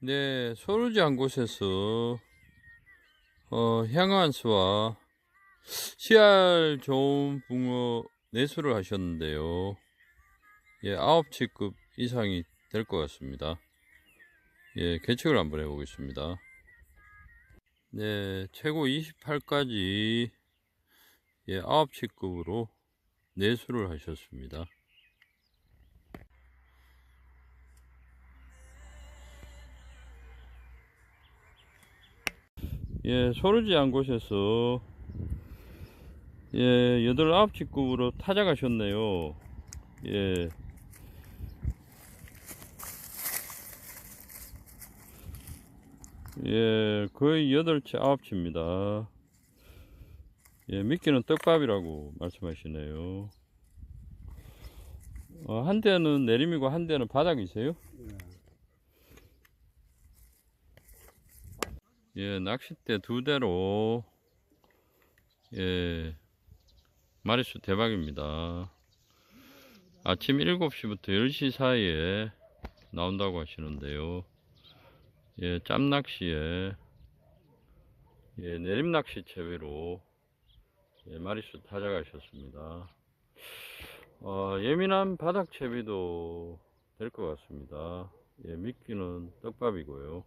네, 소르지 한 곳에서 어, 향한수와 씨알 좋은 붕어 내수를 하셨는데요. 예, 9치급 이상이 될 것 같습니다. 예, 개척을 한번 해보겠습니다. 네, 최고 28까지 예, 9치급으로 내수를 하셨습니다. 예, 소르지 한 곳에서 예, 여덟 아홉 직급으로 타작하셨네요. 예. 예, 거의 여덟 치 아홉 치입니다. 예, 미끼는 떡밥이라고 말씀하시네요. 어, 한 대는 내림이고 한 대는 바닥이세요? 예, 낚싯대 두 대로, 예, 마리수 대박입니다. 아침 7시부터 10시 사이에 나온다고 하시는데요. 예, 짬낚시에, 예, 내림낚시 체외로, 예, 마리수 타작하셨습니다. 어, 예민한 바닥 채비도 될 것 같습니다. 예, 미끼는 떡밥이고요.